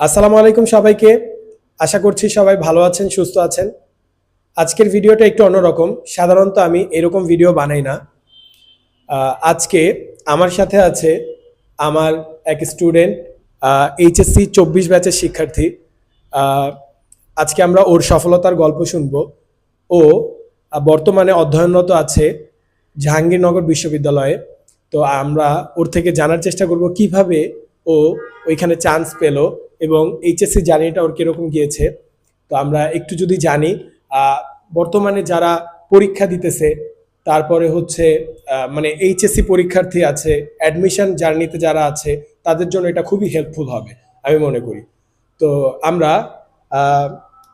আসসালামু আলাইকুম সবাইকে। আশা করছি সবাই ভালো আছেন, সুস্থ আছেন। আজকের ভিডিওটা একটু অন্যরকম। সাধারণত আমি এরকম ভিডিও বানাই না। আজকে আমার সাথে আছে আমার এক স্টুডেন্ট এইচএসসি চব্বিশ ব্যাচের শিক্ষার্থী। আজকে আমরা ওর সফলতার গল্প শুনব। ও বর্তমানে অধ্যয়নরত আছে জাহাঙ্গীরনগর বিশ্ববিদ্যালয়ে। তো আমরা ওর থেকে জানার চেষ্টা করব কীভাবে ও ওইখানে চান্স পেল এবং এইচএসসি জার্নিটা ওর কীরকম গিয়েছে, তো আমরা একটু যদি জানি বর্তমানে যারা পরীক্ষা দিতেছে, তারপরে হচ্ছে মানে এইচএসসি পরীক্ষার্থী আছে অ্যাডমিশন জার্নিতে যারা আছে, তাদের জন্য এটা খুবই হেল্পফুল হবে, আমি মনে করি। তো আমরা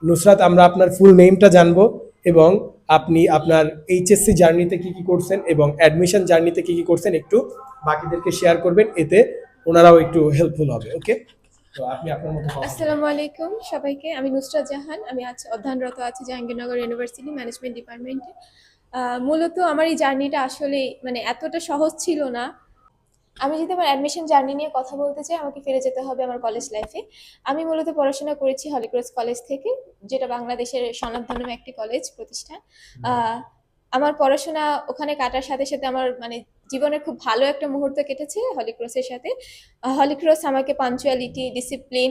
নুসরাত, আমরা আপনার ফুল নেমটা জানব এবং আপনি আপনার এইচএসসি জার্নিতে কি কি করছেন এবং অ্যাডমিশন জার্নিতে কি কি করছেন একটু বাকিদেরকে শেয়ার করবেন, এতে ওনারাও একটু হেল্পফুল হবে ওকে তো আপনি আপনার মতো আসসালামু আলাইকুম সবাইকে আমি নুসরাত জাহান আমি আজ অধ্যয়নরত আছি জাহাঙ্গীরনগর ইউনিভার্সিটি ম্যানেজমেন্ট ডিপার্টমেন্টে মূলত আমার এই জার্নিটা আসলে মানে এতটা সহজ ছিল না। আমি যদি আমার অ্যাডমিশন জার্নি নিয়ে কথা বলতে চাই আমাকে ফিরে যেতে হবে আমার কলেজ লাইফে আমি মূলত পড়াশোনা করেছি হলিক্রস কলেজ থেকে যেটা বাংলাদেশের স্বনামধন্য একটি কলেজ প্রতিষ্ঠান। আহ, আমার পড়াশোনা ওখানে কাটার সাথে সাথে আমার মানে জীবনের খুব ভালো একটা মুহূর্ত কেটেছে হলিক্রসের সাথে। হলিক্রস আমাকে পাঞ্চুয়ালিটি ডিসিপ্লিন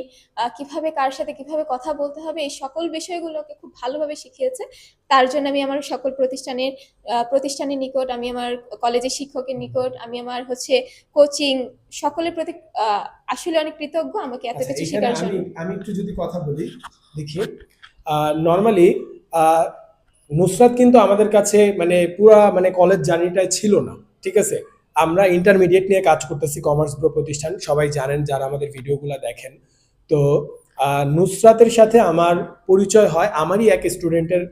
কীভাবে কার সাথে কীভাবে কথা বলতে হবে এই সকল বিষয়গুলোকে খুব ভালোভাবে শিখিয়েছে। তার জন্য আমি আমার সকল প্রতিষ্ঠানের প্রতিষ্ঠানের নিকট আমি আমার কলেজের শিক্ষকের নিকট আমি আমার হচ্ছে কোচিং সকলের প্রতি আসলে অনেক কৃতজ্ঞ আমাকে এত আচ্ছা, কিছু শেখার আমি জন্য। আমি একটু যদি কথা বলি দেখি। নর্মালি নুসরাত কিন্তু আমাদের কাছে মানে পুরা মানে কলেজ জার্নিটাই ছিল না। ঠিক আছে? আমরা ইন্টারমিডিয়েট নিয়ে কাজ করতেছি কমার্স ব্রো প্রতিষ্ঠান। সবাই জানেন যারা আমাদের ভিডিওগুলো দেখেন। তো নুসরাতের সাথে আমার পরিচয় হয়। আমারই এক স্টুডেন্টের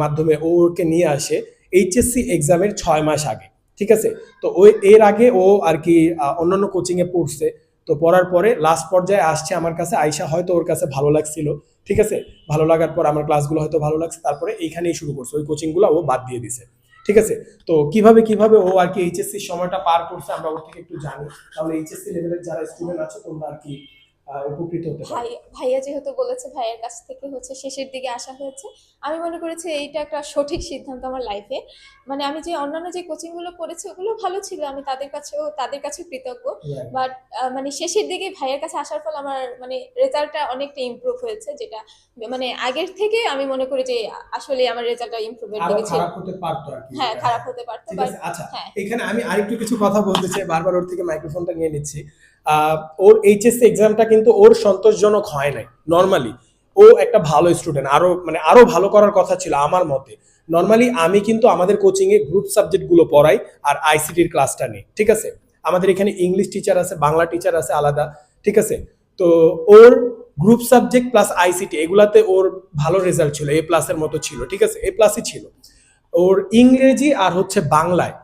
মাধ্যমে ও ওকে নিয়ে আসে এইচএসসি এক্সামের ছয় মাস আগে। ঠিক আছে? তো ওই, এর আগে ও আর কি অন্যান্য কোচিংয়ে পড়ছে। তো পড়ার পরে লাস্ট পর্যায়ে আসছে আমার কাছে। আইসা হয়তো ওর কাছে ভালো লাগছিল। ঠিক আছে? ভালো লাগার পর আমার ক্লাসগুলো হয়তো ভালো লাগছে। তারপরে এইখানেই শুরু করছে। ওই কোচিংগুলো ও বাদ দিয়ে দিছে। ঠিক আছে? তো কীভাবে কীভাবে ও আর কি এইচএসসি সময়টা পার করছে আমরা ওর থেকে একটু জানি। তাহলে এইচএসসি লেভেলের যারা স্টুডেন্ট আছে তোমরা আর কি উপকৃত হতে ভাই ভাইয়া যেহেতু বলেছে ভাইয়ের কাছ থেকে হচ্ছে শেষের দিকে আসা হয়েছে। আমি মনে করেছি এইটা একটা সঠিক সিদ্ধান্ত আমার লাইফে মানে আমি যে অন্যান্য যে কোচিংগুলো করেছি ওগুলো ভালো ছিল। আমি তাদের কাছেও তাদের কাছেও কৃতজ্ঞ. বাট মানে শেষের দিকে ভাইয়ের কাছে আসার ফলে আমার মানে রেজাল্টটা অনেকটা ইমপ্রুভ হয়েছে যেটা মানে আগের থেকে আমি মনে করি যে আসলে আমার রেজাল্টটা ইমপ্রুভের আরও দিকে ছিল। খারাপ হতে পারতো আর কি। হ্যাঁ খারাপ হতে পারতো আচ্ছা। হ্যাঁ। এখানে আমি আরেকটু কিছু কথা বলতে চাই। বারবার ওর থেকে মাইক্রোফোনটা নিয়ে নিচ্ছি। ওর এইচএসসি এক্সামটা কিন্তু ওর সন্তোষজনক হয় নাই নর্মালি ও একটা ভালো স্টুডেন্ট আরও মানে আরও ভালো করার কথা ছিল আমার মতে। নর্মালি আমি কিন্তু আমাদের কোচিং এ গ্রুপ সাবজেক্টগুলো পড়াই আর আইসিটির ক্লাসটা নেই, ঠিক আছে? আমাদের এখানে ইংলিশ টিচার আছে, বাংলা টিচার আছে আলাদা, ঠিক আছে? তো ওর গ্রুপ সাবজেক্ট প্লাস আইসিটি এগুলাতে ওর ভালো রেজাল্ট ছিল এ প্লাসের মতো ছিল, ঠিক আছে? এ প্লাসই ছিল। ওর ইংরেজি আর হচ্ছে বাংলায়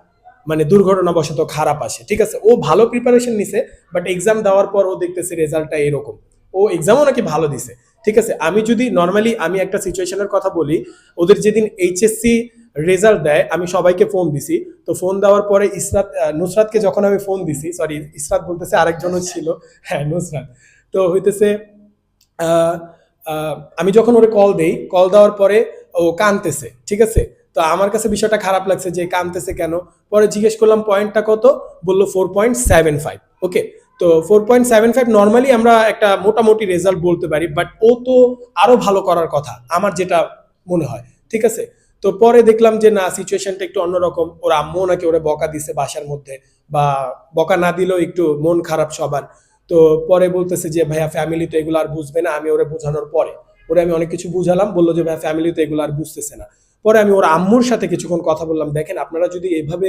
মানে দুর্ঘটনাবশত খারাপ আসে, ঠিক আছে? ও ভালো প্রিপারেশন নিছে বাট এক্সাম দেওয়ার পর ও দেখতেছে রেজাল্টটা এরকম। ও এক্সামও নাকি ভালো দিছে, ঠিক আছে? আমি যদি নর্মালি আমি একটা সিচুয়েশনের কথা বলি, ওদের যেদিন এইচএসসি রেজাল্ট দেয়, আমি সবাইকে ফোন দিছি। তো ফোন দেওয়ার পরে ইসরাত নুসরাতকে যখন আমি ফোন দিছি সরি ইসরাত বলতেছে আরেকজনও ছিল। হ্যাঁ নুসরাত। তো হইতেছে আমি যখন ওরে কল দেই কল দেওয়ার পরে ও কানতেছে, ঠিক আছে? তো আমার কাছে বিষয়টা খারাপ লাগছে যে কানতেছে কেন? পরে জিজ্ঞেস করলাম পয়েন্টটা কত? বলল four point seven five okay তো four point seven five normally আমরা একটা মোটামুটি রেজাল্ট বলতে পারি বাট ও তো আরও ভালো করার কথা, আমার যেটা মনে হয়। ঠিক আছে? তো পরে দেখলাম যে, না সিচুয়েশনটা একটু অন্যরকম। ওর আম্মু নাকি ওরা বকা দিছে বাসার মধ্যে, বা বকা না দিলেও একটু মন খারাপ সবার। তো পরে বলতেছে যে, ভাইয়া ফ্যামিলি তো এগুলো আর বুঝবে না, আমি ওরা বোঝানোর পরে। ওরে আমি অনেক কিছু বুঝালাম, বলল যে, ভাইয়া ফ্যামিলি তো এগুলো আর বুঝতেছে না। পরে আমি ওর আম্মুর সাথে কিছুক্ষণ কথা বললাম দেখেন আপনারা যদি এইভাবে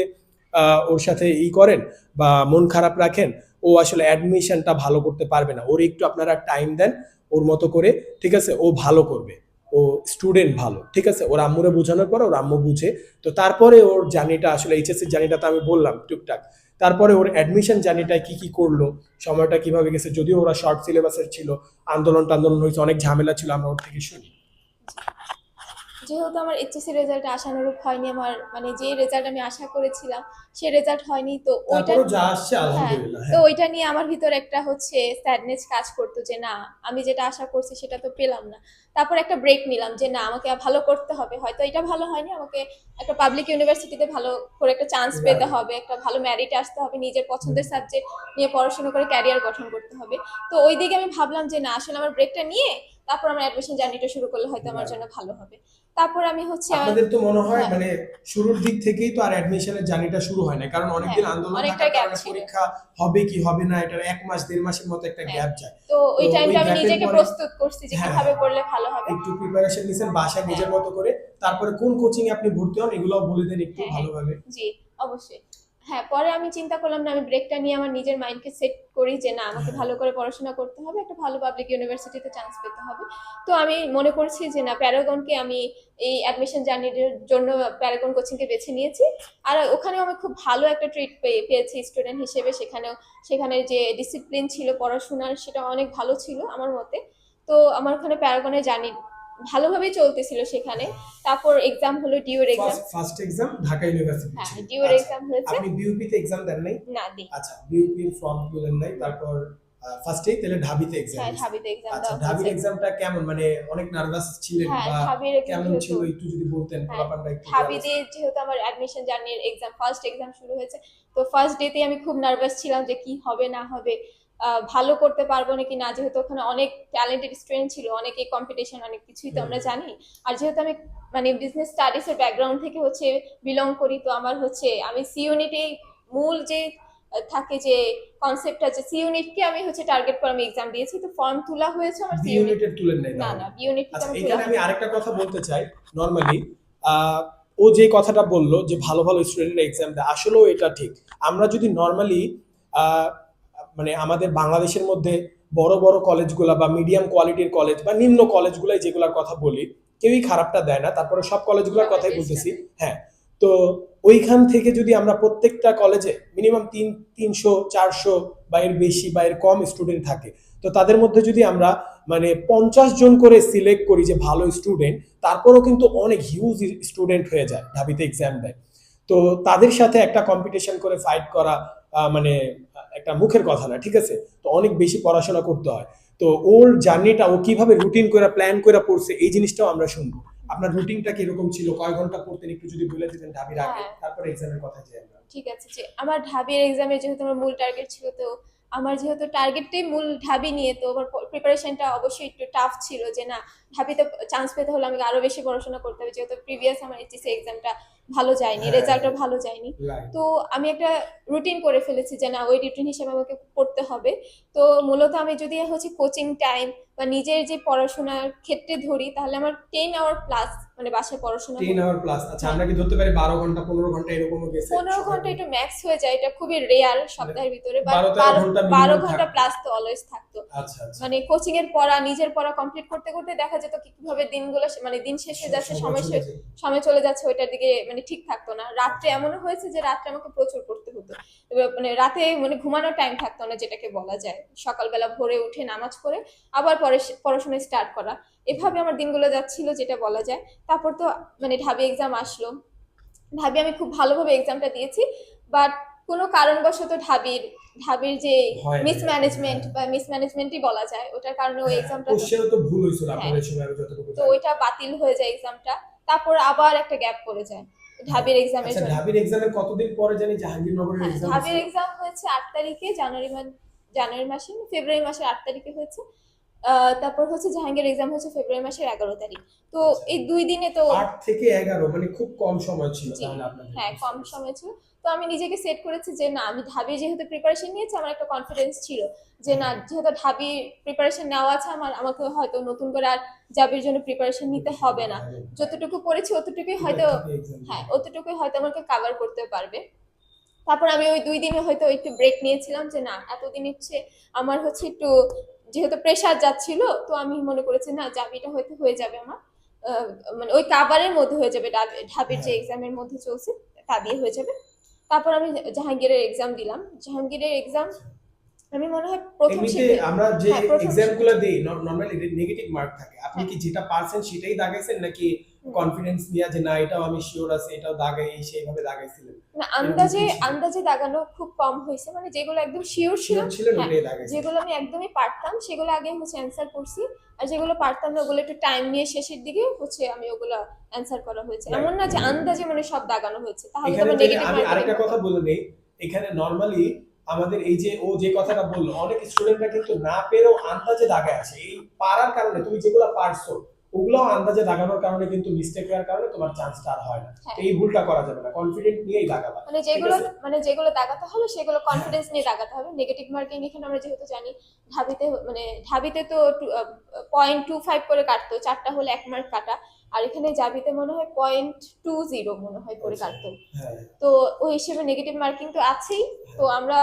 আহ, ওর সাথে ই করেন বা মন খারাপ রাখেন ও আসলে অ্যাডমিশনটা ভালো করতে পারবে না। ওর একটু আপনারা টাইম দেন ওর মতো করে ঠিক আছে? ও ভালো করবে। ও স্টুডেন্ট ভালো ঠিক আছে? ওর আম্মুরে বোঝানোর পর ওর আম্মু বুঝে। তো তারপরে ওর জার্নিটা আসলে এইচএসসি জার্নিটা তো আমি বললাম টুকটাক। তারপরে ওর অ্যাডমিশন জার্নিটায় কি কি করল সময়টা কীভাবে গেছে যদিও ওরা শর্ট সিলেবাসের ছিল আন্দোলন টান্দোলন হয়েছে অনেক ঝামেলা ছিল আমরা ওর থেকে শুনি। যেহেতু আমার এইচএসসি রেজাল্ট আশানুরূপ হয়নি আমার মানে যে রেজাল্ট আমি আশা করেছিলাম সে রেজাল্ট হয়নি তো ওইটা যা আসছে হ্যাঁ তো হ্যাঁ। ওইটা নিয়ে আমার ভিতর একটা হচ্ছে স্যাডনেস কাজ করতো যে না আমি যেটা আশা করছি সেটা তো পেলাম না। তারপর একটা ব্রেক নিলাম যে না আমাকে ভালো করতে হবে। হয়তো এটা ভালো হয়নি আমাকে একটা পাবলিক ইউনিভার্সিটিতে ভালো করে একটা চান্স পেতে হবে একটা ভালো ম্যারিট আসতে হবে নিজের পছন্দের সাবজেক্ট নিয়ে পড়াশোনা করে ক্যারিয়ার গঠন করতে হবে। তো ওই দিকে আমি ভাবলাম যে না আসলে আমার ব্রেকটা নিয়ে তারপর আমার অ্যাডমিশন জার্নিটা শুরু করলে হয়তো আমার জন্য ভালো হবে। তারপর আমি হচ্ছে আপনাদের তো মনে হয় হ্যাঁ। মানে শুরুর দিক থেকেই তো আর অ্যাডমিশনের জার্নিটা শুরু হয় না কারণ অনেকদিন হ্যাঁ, আন্দোলন থাকার কারণে ছিল। পরীক্ষা হবে কি হবে না এটা এক মাস দেড় মাসের মতো একটা। গ্যাপ যায় তো ওই টাইমটা আমি নিজেকে প্রস্তুত করছি যে হ্যাঁ, কীভাবে। করলে ভালো হবে একটু প্রিপারেশন নিছেন বাসায়। নিজের মতো করে তারপরে কোন কোচিং এ আপনি ভর্তি হন এগুলোও বলে দেন একটু ভালোভাবে জি অবশ্যই হ্যাঁ পরে আমি চিন্তা করলাম না আমি ব্রেকটা নিয়ে আমার নিজের মাইন্ডকে সেট করি যে না আমাকে হ্যাঁ। ভালো করে পড়াশোনা করতে হবে একটা ভালো পাবলিক ইউনিভার্সিটিতে চান্স পেতে হবে। তো আমি মনে করছি যে না প্যারাগনকে আমি এই অ্যাডমিশন জার্নির জন্য প্যারাগন কোচিংকে বেছে নিয়েছি। আর ওখানেও আমি খুব ভালো একটা ট্রিট পেয়ে পেয়েছি স্টুডেন্ট হিসেবে। সেখানেও সেখানে যে ডিসিপ্লিন ছিল পড়াশোনার সেটা অনেক ভালো ছিল আমার মতে। তো আমার ওখানে প্যারাগনের জার্নি ভালোভাবেই চলতেছিল সেখানে। তারপর এক্সাম হলো ডিওর exam first exam Dhaka university হ্যাঁ ছিল। ডিওর আচ্ছা, এক্সাম হয়েছে। আপনি বিউপি তে এক্সাম দেন নাই? না দি আচ্ছা বিউপি ফর্ম তুলেন নাই তারপর ফার্স্টেই তাহলে ঢাবিতে এক্সাম হ্যাঁ ঢাবিতে এক্সাম আচ্ছা ঢাবির এক্সামটা কেমন? মানে অনেক নার্ভাস ছিলেন হ্যাঁ বা ঢাবির কেমন ছিল? একটু যদি বলতেন হ্যাঁ, পোলাপানটা একটু ঢাবিতে যেহেতু আমার অ্যাডমিশন জার্নির এক্সাম ফার্স্ট এক্সাম শুরু হয়েছে তো ফার্স্ট ডেতে আমি খুব নার্ভাস ছিলাম যে কি হবে না হবে। ভালো করতে পারব নাকি না? যেহেতু ওখানে অনেক ট্যালেন্টেড স্টুডেন্ট ছিল অনেকে কম্পিটিশন অনেক কিছুই তো আমরা জানি। আর যেহেতু আমি মানে বিজনেস স্টাডিজ এর ব্যাকগ্রাউন্ড থেকে হচ্ছে বিলং করি তো আমার হচ্ছে আমি সি ইউনিটেই মূল যে থাকে যে কনসেপ্ট আছে সি ইউনিটকে আমি হচ্ছে টার্গেট করে আমি এক্সাম দিয়েছি। তো ফর্ম তোলা হয়েছে আমার সি ইউনিট ইউনিটের তুলেন নাই না না বি ইউনিট আচ্ছা আমি এখানে আমি আরেকটা কথা বলতে চাই নর্মালি ও যে কথাটা বলল যে ভালো ভালো স্টুডেন্টরা এক্সাম দেয় আসলেও এটা ঠিক। আমরা যদি নর্মালি মানে আমাদের বাংলাদেশের মধ্যে বড় বড় কলেজগুলা বা মিডিয়াম কোয়ালিটির কলেজ বা নিম্ন কলেজগুলাই যেগুলোর কথা বলি কেউই খারাপটা দেয় না। তারপরে সব কলেজগুলোর কথাই বলতেছি। হ্যাঁ তো ওইখান থেকে যদি আমরা প্রত্যেকটা কলেজে মিনিমাম তিন তিনশো চারশো বা এর বেশি বা এর কম স্টুডেন্ট থাকে তো তাদের মধ্যে যদি আমরা মানে পঞ্চাশ জন করে সিলেক্ট করি যে ভালো স্টুডেন্ট তারপরেও কিন্তু অনেক হিউজ স্টুডেন্ট হয়ে যায় ঢাবিতে এক্সাম দেয়। তো তাদের সাথে একটা কম্পিটিশন করে ফাইট করা মানে একটা মুখের কথা না ঠিক আছে? তো অনেক বেশি পড়াশোনা করতে হয়। তো ওর জার্নিটা ও কীভাবে রুটিন করে প্ল্যান করে পড়ছে এই জিনিসটাও আমরা শুনব। আপনার রুটিনটা কি কীরকম ছিল? কয় ঘণ্টা পড়তেন? একটু যদি বলে দিতেন ঢাবির আগে তারপরে এক্সামের কথা যাই আমরা। ঠিক আছে যে আমার ঢাবির এক্সামে যেহেতু আমার মূল টার্গেট ছিল তো আমার যেহেতু টার্গেটটাই মূল ঢাবি নিয়ে তো আমার প্রিপারেশনটা অবশ্যই একটু টাফ ছিল যে না ঢাবিতে চান্স পেতে হলে আমাকে আরও বেশি পড়াশোনা করতে হবে যেহেতু প্রিভিয়াস আমার এইচএসসি এক্সামটা ভালো যায়নি রেজাল্টটা রেজাল্টও ভালো যায়নি। তো আমি একটা রুটিন করে ফেলেছি যে না ওই রুটিন হিসেবে আমাকে পড়তে হবে। তো মূলত আমি যদি হচ্ছে কোচিং টাইম বা নিজের যে পড়াশোনার ক্ষেত্রে ধরি তাহলে আমার টেন আওয়ার প্লাস মানে বাসায় পড়াশোনা টেন আওয়ার প্লাস আচ্ছা আমরা কি ধরতে পারি বারো ঘণ্টা পনেরো ঘণ্টা এরকমও গেছে? পনেরো ঘণ্টা একটু ম্যাক্স হয়ে যায় এটা খুবই রেয়ার সপ্তাহের ভিতরে বারো ঘণ্টা। প্লাস তো অলওয়েজ থাকতো। আচ্ছা আচ্ছা। মানে কোচিং এর পড়া নিজের পড়া কমপ্লিট করতে করতে দেখা যেত কীভাবে দিনগুলো মানে দিন শেষ হয়ে যাচ্ছে সময় শেষ সময় চলে যাচ্ছে ওইটার দিকে মানে ঠিক থাকতো না। রাত্রে এমনও হয়েছে যে রাত্রে আমাকে প্রচুর পড়তে হতো। এবার মানে রাতে মানে ঘুমানোর টাইম থাকতো না যেটাকে বলা যায়। সকালবেলা ভোরে উঠে নামাজ পড়ে আবার পড়াশোনা স্টার্ট করা। এভাবে আমার দিনগুলো যাচ্ছিল যেটা বলা যায়। তারপর তো মানে ঢাবি এক্সাম আসলো। ঢাবি আমি খুব ভালোভাবে এক্সামটা দিয়েছি বাট কোনো কারণবশত ঢাবির ঢাবির যে মিসম্যানেজমেন্ট বা মিসম্যানেজমেন্টই বলা যায় ওটার কারণে ওই হ্যাঁ, এক্সামটা তো ভুল হয়েছিল হ্যাঁ। আপনাদের সময় যতটুকু তো ওইটা বাতিল হয়ে যায় এক্সামটা তারপর আবার একটা গ্যাপ পড়ে যায় ঢাবির এক্সামের আচ্ছা জন্য। ঢাবির এক্সামের কতদিন পরে জানি জাহাঙ্গীরনগরের হ্যাঁ, এক্সাম ঢাবির এক্সাম হয়েছে আট তারিখে জানুয়ারি মাস জানুয়ারি মাসে ফেব্রুয়ারি মাসের আট তারিখে হয়েছে। তারপর হচ্ছে জাহাঙ্গীর এক্সাম হচ্ছে ফেব্রুয়ারি মাসের এগারো তারিখ। তো এই দুই দিনে তো আট থেকে এগারো মানে খুব কম সময় ছিল হ্যাঁ কম সময় ছিল। তো আমি নিজেকে সেট করেছি যে না আমি ঢাবি যেহেতু প্রিপারেশন নিয়েছি আমার একটা কনফিডেন্স ছিল যে না যেহেতু ঢাবি প্রিপারেশন নেওয়া আছে আমার আমাকে হয়তো নতুন করে আর জাবির জন্য প্রিপারেশন নিতে হবে না। যতটুকু পড়েছি অতটুকুই হয়তো হ্যাঁ অতটুকুই হয়তো আমাকে কাভার করতে পারবে। তারপর আমি ওই দুই দিনে হয়তো একটু ব্রেক নিয়েছিলাম যে না এতদিন হচ্ছে আমার হচ্ছে একটু যেহেতু প্রেশার যাচ্ছিল তো আমি মনে করেছি না জাবিটা হয়তো হয়ে যাবে আমার। মানে ওই কাভারের মধ্যে হয়ে যাবে ঢাবির যে হ্যাঁ। এক্সামের মধ্যে চলছে তা দিয়ে হয়ে যাবে। তারপর আমি জাহাঙ্গীরের এক্সাম দিলাম। জাহাঙ্গীরের এক্সাম আমি মনে হয় প্রথম আমরা যে এক্সামগুলো গুলো দিই নরমালি নেগেটিভ মার্ক থাকে। আপনি কি যেটা পারছেন সেটাই দাগাইছেন নাকি কনফিডেন্স নিয়ে যে না এটাও আমি শিওর আছে এটাও দাগাই সেইভাবে দাগাইছিলেন। না আন্দাজে আন্দাজে দাগানো খুব কম হয়েছে মানে যেগুলো একদম শিওর ছিল হ্যাঁ, যেগুলো আমি একদমই পারতাম সেগুলো আগে হচ্ছে অ্যান্সার করছি আর যেগুলো পারতাম না ওগুলো একটু টাইম নিয়ে শেষের দিকে হচ্ছে আমি ওগুলো অ্যান্সার করা হয়েছে। এমন না যে আন্দাজে মানে সব দাগানো হয়েছে তাহলে তো নেগেটিভ আমি আরেকটা কথা বলে নেই এখানে নরমালি আমাদের এই যে ও যে কথাটা বলল অনেক স্টুডেন্টরা কিন্তু না পেরেও আন্দাজে দাগায় আসে এই পারার কারণে তুমি যেগুলো পারছ ওগুলো আন্দাজে দাগানোর কারণে কিন্তু মিস্টেক হওয়ার কারণে তোমার চান্সটা আর হয় না। হ্যাঁ। এই ভুলটা করা যাবে না। কনফিডেন্ট নিয়েই দাগাবা। মানে যেগুলো মানে যেগুলো দাগাতে হবে সেগুলো কনফিডেন্স নিয়ে দাগাতে হবে। নেগেটিভ মার্কিং এখানে আমরা যেহেতু জানি ঢাবিতে মানে ঢাবিতে তো পয়েন্ট টু ফাইভ করে কাটতো। চারটা হলে এক মার্ক কাটা। আর এখানে জাবিতে মনে হয় পয়েন্ট টু জিরো মনে হয় করে আচ্ছা। কাটতো। হ্যাঁ। তো ওই হিসেবে নেগেটিভ মার্কিং তো আছেই। তো আমরা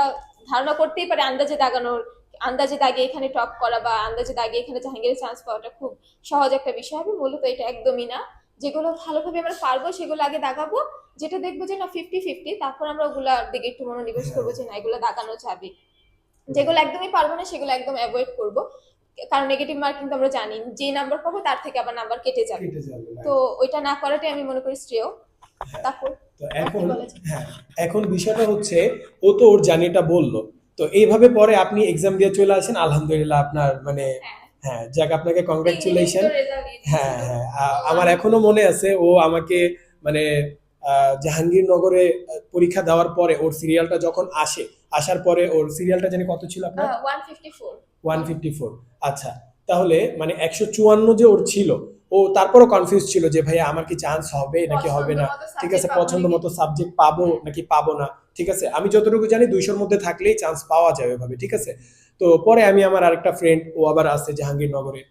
ধারণা করতেই পারি আন্দাজে দাগানোর আন্দাজে দাগিয়ে এখানে টপ করা বা আন্দাজে দাগিয়ে এখানে জাহাঙ্গীরের চান্স পাওয়াটা খুব সহজ একটা বিষয়। হবে মূলত এটা একদমই না। যেগুলো ভালোভাবে আমরা পারব সেগুলো আগে দাগাবো। যেটা দেখব যে না ফিফটি ফিফটি তারপর আমরা ওগুলার দিকে একটু মনোনিবেশ করব যে না এগুলো দাগানো যাবে। যেগুলো একদমই পারব না সেগুলো একদম অ্যাভয়েড করব। কারণ নেগেটিভ মার্কিং তো আমরা জানি যে নাম্বার পাবো তার থেকে আবার নাম্বার কেটে যাবে। তো ওইটা না করাটাই আমি মনে করি শ্রেয়। তারপর তো এখন? হ্যাঁ এখন বিষয়টা হচ্ছে ও তো ওর জার্নিটা বলল। তো এইভাবে পরে আপনি এক্সাম দিয়ে চলে আসেন আলহামদুলিল্লাহ আপনার মানে হ্যাঁ যাক আপনাকে কংগ্রাচুলেশন হ্যাঁ হ্যাঁ আমার এখনও মনে আছে ও আমাকে মানে জাহাঙ্গীরনগরে পরীক্ষা দেওয়ার পরে ওর সিরিয়ালটা যখন আসে আসার পরে ওর সিরিয়ালটা জানি কত ছিল আপনার? One fifty four one fifty four আচ্ছা তাহলে মানে একশো চুয়ান্ন যে ওর ছিল ও তারপরও কনফিউজ ছিল যে ভাইয়া আমার কি চান্স হবে নাকি হবে না? ঠিক আছে পছন্দ মতো সাবজেক্ট পাবো নাকি পাবো না? ঠিক আছে আমি যতটুকু জানি দুইশোর মধ্যে থাকলেই চান্স পাওয়া যায় ওইভাবে ঠিক আছে? তো পরে আমি আমার আরেকটা ফ্রেন্ড ও আবার আছে জাহাঙ্গীরনগরে।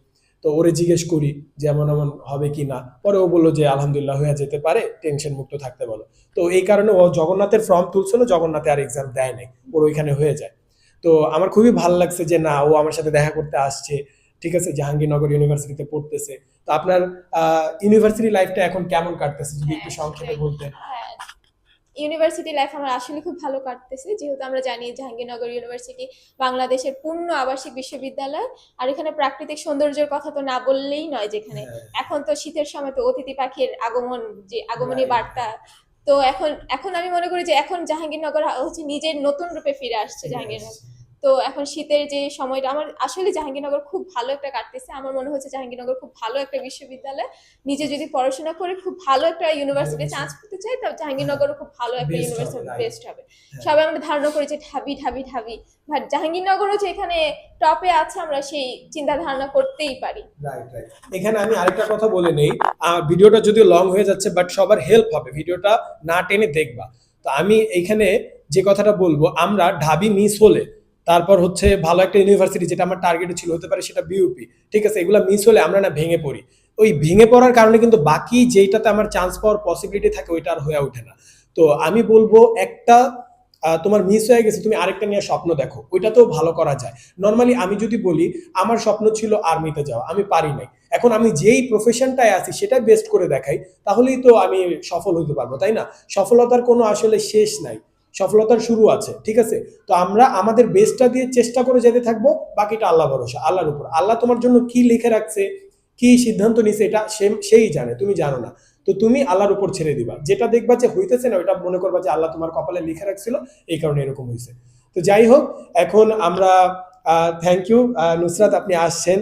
তো ওরে জিজ্ঞেস করি যে এমন এমন হবে কি না? পরে ও বলল যে আলহামদুলিল্লাহ হয়ে যেতে পারে টেনশন মুক্ত থাকতে বলো। তো এই কারণে ও জগন্নাথের ফর্ম তুলছিল জগন্নাথে আর এক্সাম দেয় নাই ওর ওইখানে হয়ে যায়। তো আমার খুবই ভালো লাগছে যে না ও আমার সাথে দেখা করতে আসছে। ঠিক আছে জাহাঙ্গীরনগর ইউনিভার্সিটিতে পড়তেছে। তো আপনার ইউনিভার্সিটি লাইফটা এখন কেমন কাটতেছে যদি একটু হ্যাঁ, সংক্ষেপে বলতেন। হ্যাঁ ইউনিভার্সিটি লাইফ আমার আসলে খুব ভালো কাটতেছে যেহেতু আমরা জানি জাহাঙ্গীরনগর ইউনিভার্সিটি বাংলাদেশের পূর্ণ আবাসিক বিশ্ববিদ্যালয় আর এখানে প্রাকৃতিক সৌন্দর্যের কথা তো না বললেই নয় যেখানে। হ্যাঁ, এখন তো শীতের সময় তো অতিথি পাখির আগমন যে আগমনী বার্তা। তো এখন এখন আমি মনে করি যে এখন জাহাঙ্গীরনগর হচ্ছে নিজের নতুন রূপে ফিরে আসছে জাহাঙ্গীরনগর। তো এখন শীতের যে সময়টা আমার আসলে জাহাঙ্গীরনগর খুব ভালো একটা কাটতেছে। আমার মনে হচ্ছে জাহাঙ্গীরনগর খুব ভালো একটা বিশ্ববিদ্যালয়। নিজে যদি পড়াশোনা করে খুব ভালো একটা ইউনিভার্সিটি চান্স পেতে চাই তো জাহাঙ্গীরনগর খুব ভালো একটা ইউনিভার্সিটি বেস্ট হবে। হ্যাঁ। সবাই আমরা ধারণা করি যে ঢাবি ঢাবি ঢাবি। বাট জাহাঙ্গীরনগরও যে এখানে টপে আছে আমরা সেই চিন্তা ধারণা করতেই পারি। এখানে আমি আরেকটা কথা বলে নেই। ভিডিওটা যদিও লং হয়ে যাচ্ছে বাট সবার হেল্প হবে। ভিডিওটা না টেনে দেখবা। তো আমি এখানে যে কথাটা বলব আমরা ঢাবি মিস হলে তারপর হচ্ছে ভালো একটা ইউনিভার্সিটি যেটা আমার টার্গেটে ছিল, হতে পারে সেটা বিউপি ঠিক আছে? এগুলো মিস হলে আমরা না ভেঙে পড়ি। ওই ভেঙে পড়ার কারণে কিন্তু বাকি যেইটাতে আমার চান্স পাওয়ার পসিবিলিটি থাকে, ওইটা আর হয়ে ওঠে না। তো আমি বলব একটা তোমার মিস হয়ে গেছে, তুমি আরেকটা নিয়ে স্বপ্ন দেখো, ওইটাতেও ভালো করা যায়। নর্মালি আমি যদি বলি, আমার স্বপ্ন ছিল আর্মিতে যাওয়া, আমি পারি নাই। এখন আমি যেই প্রফেশনটায় আছি, সেটা বেস্ট করে দেখাই, তাহলেই তো আমি সফল হতে পারব, তাই না? সফলতার কোনো আসলে শেষ নাই। সফলতার শুরু আছে, ঠিক আছে? তো আমরা আমাদের বেস্টটা দিয়ে চেষ্টা করে যেতে থাকব, বাকিটা আল্লাহ ভরসা, আল্লাহর উপর। আল্লাহ তোমার জন্য কি লিখে রাখছে, কি সিদ্ধান্ত নিছে, এটা সেই জানে, তুমি জানো না। তো তুমি আল্লাহর উপর ছেড়ে দিবা। যেটা দেখবা যে হইতেছে না, ওইটা মনে করবা যে আল্লাহ তোমার কপালে লিখে রাখছিল, এই কারণে এরকম হয়েছে তো যাই হোক, এখন আমরা থ্যাংক ইউ নুসরাত আপনি আসছেন।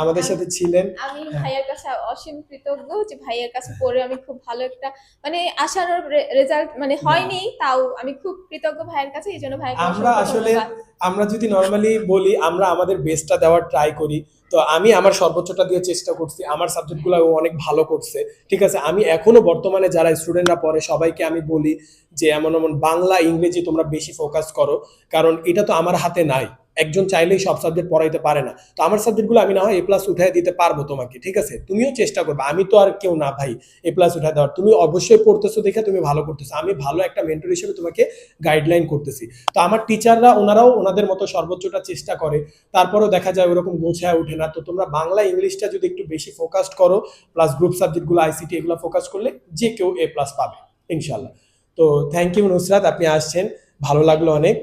আমাদের সাথে ছিলেন। আমি। ভাইয়ের কাছে অসীম কৃতজ্ঞ যে ভাইয়ের কাছে পড়ে আমি খুব ভালো একটা মানে আশার রেজাল্ট মানে হয়নি তাও আমি খুব কৃতজ্ঞ ভাইয়ের কাছে এই জন্য ভাইয়ের আমরা আসলে- আমরা যদি নর্মালি বলি আমরা আমাদের বেস্টটা দেওয়ার ট্রাই করি তো আমি আমার সর্বোচ্চটা দিয়ে চেষ্টা করছি। আমার সাবজেক্টগুলো ও অনেক ভালো করছে। ঠিক আছে আমি এখনও বর্তমানে যারা স্টুডেন্টরা পড়ে সবাইকে আমি বলি যে এমন এমন বাংলা ইংরেজি তোমরা বেশি ফোকাস করো কারণ এটা তো আমার হাতে নাই। একজন চাইলেই সব সাবজেক্ট পড়াইতে পারে না। তো আমার সাবজেক্টগুলো আমি না হয় এ প্লাস উঠাই দিতে পারব তোমাকে, ঠিক আছে? তুমিও চেষ্টা করবে, আমি তো আর কেউ না ভাই এ প্লাস উঠাই দেওয়ার। তুমি অবশ্যই পড়তেছো দেখে তুমি ভালো করতেছো। আমি ভালো একটা মেন্টর হিসেবে তোমাকে গাইডলাইন করতেছি। তো আমার টিচাররা ওনারাও ওনাদের মতো সর্বোচ্চটা চেষ্টা করে। তারপরেও দেখা যায় ওরকম গোছায় ওঠে না। তো তোমরা বাংলা, ইংলিশটা যদি একটু বেশি ফোকাসড করো প্লাস গ্রুপ সাবজেক্টগুলো আইসিটি এগুলো ফোকাস করলে যে কেউ এ প্লাস পাবে ইনশাল্লাহ তো থ্যাংক ইউ নুসরাত, আপনি আসছেন। ভালো লাগল অনেক।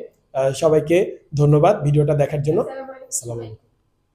সবাইকে ধন্যবাদ ভিডিওটা দেখার জন্য আলাইকুম। আলাইকুম